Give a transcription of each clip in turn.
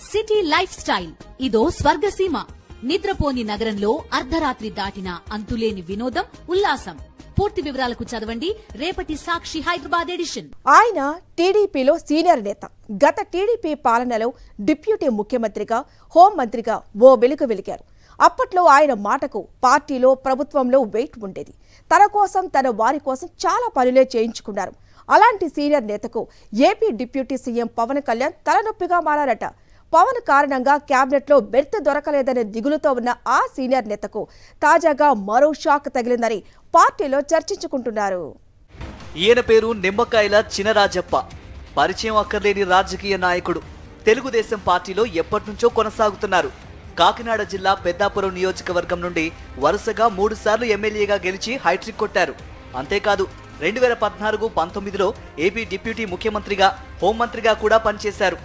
City life style. ఇదో స్వర్గసీమ. నిద్రపోని నగరంలో అర్ధరాత్రి దాటిన అంతులేని వినోదం ఉల్లాసం. పూర్తి వివరాలకు చదవండి రేపటి సాక్షి హైదరాబాద్ ఎడిషన్. ఆయన టీడీపీలో సీనియర్ నేత. గత టీడీపీ పాలనలో డిప్యూటీ ముఖ్యమంత్రిగా హోంమంత్రిగా ఓ వెలుగు వెలిగారు. అప్పట్లో ఆయన మాటకు పార్టీలో ప్రభుత్వంలో వెయిట్ ఉండేది. తన కోసం తన వారి కోసం చాలా పనులే చేయించుకున్నారు. అలాంటి senior నేతకు AP deputy CM Pawan Kalyan తలనొప్పిగా మారారట. పవన్ కారణంగా క్యాబినెట్లో బెర్త్ దొరకలేదనే దిగులుతో ఉన్న ఆ సీనియర్ నేతకు తాజాగా మరో షాక్ తగిలిందని పార్టీలో చర్చించుకుంటున్నారు. ఈయన పేరు నిమ్మకాయల చినరాజప్ప. పరిచయం అక్కర్లేని రాజకీయ నాయకుడు. తెలుగుదేశం పార్టీలో ఎప్పటినుంచో కొనసాగుతున్నారు. కాకినాడ జిల్లా పెద్దాపురం నియోజకవర్గం నుండి వరుసగా మూడుసార్లు ఎమ్మెల్యేగా గెలిచి హైట్రిక్ కొట్టారు. అంతేకాదు రెండు వేల పద్నాలుగు పంతొమ్మిదిలో ఏపీ డిప్యూటీ ముఖ్యమంత్రిగా హోంమంత్రిగా కూడా పనిచేశారు.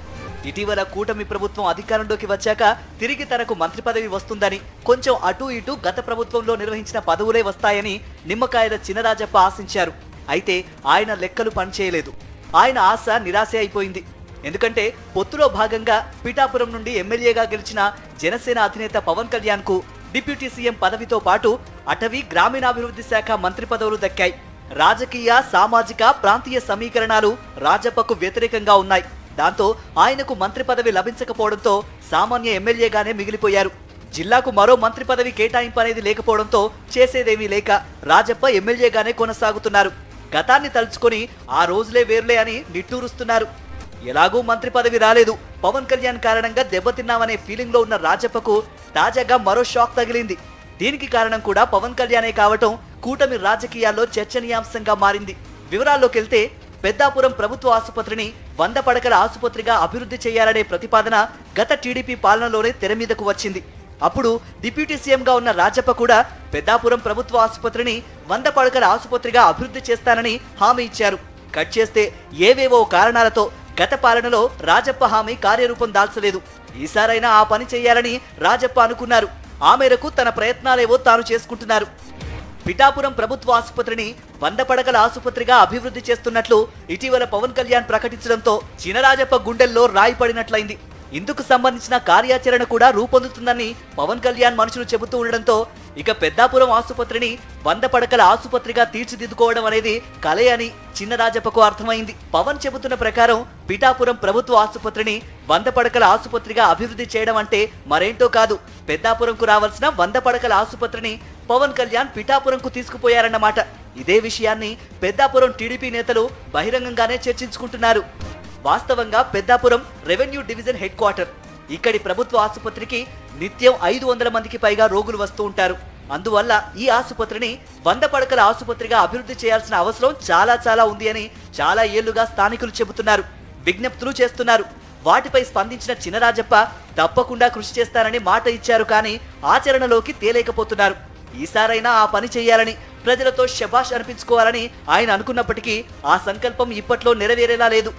ఇటీవల కూటమి ప్రభుత్వం అధికారంలోకి వచ్చాక తిరిగి తనకు మంత్రి పదవి వస్తుందని కొంచెం అటు ఇటు గత ప్రభుత్వంలో నిర్వహించిన పదవులే వస్తాయని నిమ్మకాయల చినరాజప్ప ఆశించారు. అయితే ఆయన లెక్కలు పనిచేయలేదు. ఆయన ఆశ నిరాశ అయిపోయింది. ఎందుకంటే పొత్తులో భాగంగా పిఠాపురం నుండి ఎమ్మెల్యేగా గెలిచిన జనసేన అధినేత పవన్ కళ్యాణ్కు డిప్యూటీ సీఎం పదవితో పాటు అటవీ గ్రామీణాభివృద్ధి శాఖ మంత్రి పదవులు దక్కాయి. రాజకీయ సామాజిక ప్రాంతీయ సమీకరణాలు రాజప్పకు వ్యతిరేకంగా ఉన్నాయి. దాంతో ఆయనకు మంత్రి పదవి లభించకపోవడంతో సామాన్య ఎమ్మెల్యేగానే మిగిలిపోయారు. జిల్లాకు మరో మంత్రి పదవి కేటాయింపు అనేది లేకపోవడంతో చేసేదేమీ లేక రాజప్ప ఎమ్మెల్యేగానే కొనసాగుతున్నారు. గతాన్ని తలుచుకొని ఆ రోజులే వేరులే అని నిట్టూరుస్తున్నారు. ఎలాగూ మంత్రి పదవి రాలేదు. పవన్ కళ్యాణ్ కారణంగా దెబ్బతిన్నామనే ఫీలింగ్లో ఉన్న రాజప్పకు తాజాగా మరో షాక్ తగిలింది. దీనికి కారణం కూడా పవన్ కళ్యాణే కావటం కూటమి రాజకీయాల్లో చర్చనీయాంశంగా మారింది. వివరాల్లోకి వెళ్తే పెద్దాపురం ప్రభుత్వ ఆసుపత్రిని వంద పడకల ఆసుపత్రిగా అభివృద్ధి చేయాలనే ప్రతిపాదన గత టీడీపీ పాలనలోనే తెర మీదకు వచ్చింది. అప్పుడు డిప్యూటీ సీఎంగా ఉన్న రాజప్ప కూడా పెద్దాపురం ప్రభుత్వ ఆసుపత్రిని వంద పడకల ఆసుపత్రిగా అభివృద్ధి చేస్తానని హామీ ఇచ్చారు. కట్ చేస్తే ఏవేవో కారణాలతో గత పాలనలో రాజప్ప హామీ కార్యరూపం దాల్చలేదు. ఈసారైనా ఆ పని చేయాలని రాజప్ప అనుకున్నారు. ఆ మేరకు తన ప్రయత్నాలేవో తాను చేసుకుంటున్నారు. పిఠాపురం ప్రభుత్వ ఆసుపత్రిని వంద పడకల ఆసుపత్రిగా అభివృద్ధి చేస్తున్నట్లు ఇటీవల పవన్ కళ్యాణ్ ప్రకటించడంతో చినరాజప్ప గుండెల్లో రాయి పడినట్లయింది. ఇందుకు సంబంధించిన కార్యాచరణ కూడా రూపొందుతుందని పవన్ కళ్యాణ్ మనుషులు చెబుతూ ఉండడంతో ఇక పెద్దాపురం ఆసుపత్రిని వంద పడకల ఆసుపత్రిగా తీర్చిదిద్దుకోవడం అనేది కలే అని చిన్నరాజప్పకు అర్థమైంది. పవన్ చెబుతున్న ప్రకారం పిఠాపురం ప్రభుత్వ ఆసుపత్రిని వంద పడకల ఆసుపత్రిగా అభివృద్ధి చేయడం అంటే మరేంటో కాదు. పెద్దాపురంకు రావాల్సిన వంద పడకల ఆసుపత్రిని పవన్ కళ్యాణ్ పిఠాపురంకు తీసుకుపోయారన్నమాట. ఇదే విషయాన్ని పెద్దాపురం టీడీపీ నేతలు బహిరంగంగానే చర్చించుకుంటున్నారు. వాస్తవంగా Peddapuram revenue division head quarter. ఇక్కడి ప్రభుత్వ ఆసుపత్రికి నిత్యం ఐదు వందల మందికి పైగా రోగులు వస్తూ ఉంటారు. అందువల్ల ఈ ఆసుపత్రిని వంద పడకల ఆసుపత్రిగా అభివృద్ధి చేయాల్సిన అవసరం చాలా చాలా ఉంది అని చాలా ఏళ్ళుగా స్థానికులు చెబుతున్నారు. విజ్ఞప్తులు చేస్తున్నారు. వాటిపై స్పందించిన చినరాజప్ప తప్పకుండా కృషి చేస్తానని మాట ఇచ్చారు కానీ ఆచరణలోకి తేలేకపోతున్నారు. ఈసారైనా ఆ పని చేయాలని ప్రజలతో శబాష్ అనిపించుకోవాలని ఆయన అనుకున్నప్పటికీ ఆ సంకల్పం ఇప్పట్లో నెరవేరేలా లేదు.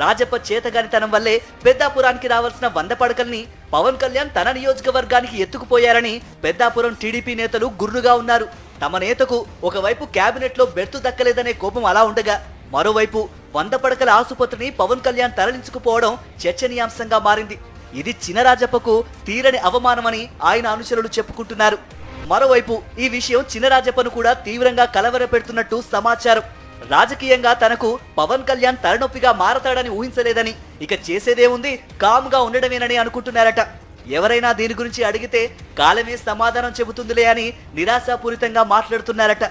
రాజప్ప చేతగానితనం వల్లే పెద్దాపురానికి రావాల్సిన వంద పడకల్ని పవన్ కళ్యాణ్ తన నియోజకవర్గానికి ఎత్తుకుపోయారని పెద్దాపురం టీడీపీ నేతలు గుర్రుగా ఉన్నారు. తమ నేతకు ఒకవైపు కేబినెట్లో బెర్తు దక్కలేదనే కోపం అలా ఉండగా మరోవైపు వంద పడకల ఆసుపత్రిని పవన్ కళ్యాణ్ తరలించుకుపోవడం చర్చనీయాంశంగా మారింది. ఇది చినరాజప్పకు తీరని అవమానమని ఆయన అనుచరులు చెప్పుకుంటున్నారు. మరోవైపు ఈ విషయం చినరాజప్పను కూడా తీవ్రంగా కలవరపెడుతున్నట్టు సమాచారం. రాజకీయంగా తనకు పవన్ కళ్యాణ్ తలనొప్పిగా మారతాడని ఊహించలేదని ఇక చేసేదేముంది కామ్గా ఉండడమేనని అనుకుంటున్నారట. ఎవరైనా దీని గురించి అడిగితే కాలమే సమాధానం చెబుతుందిలే అని నిరాశాపూరితంగా మాట్లాడుతున్నారట.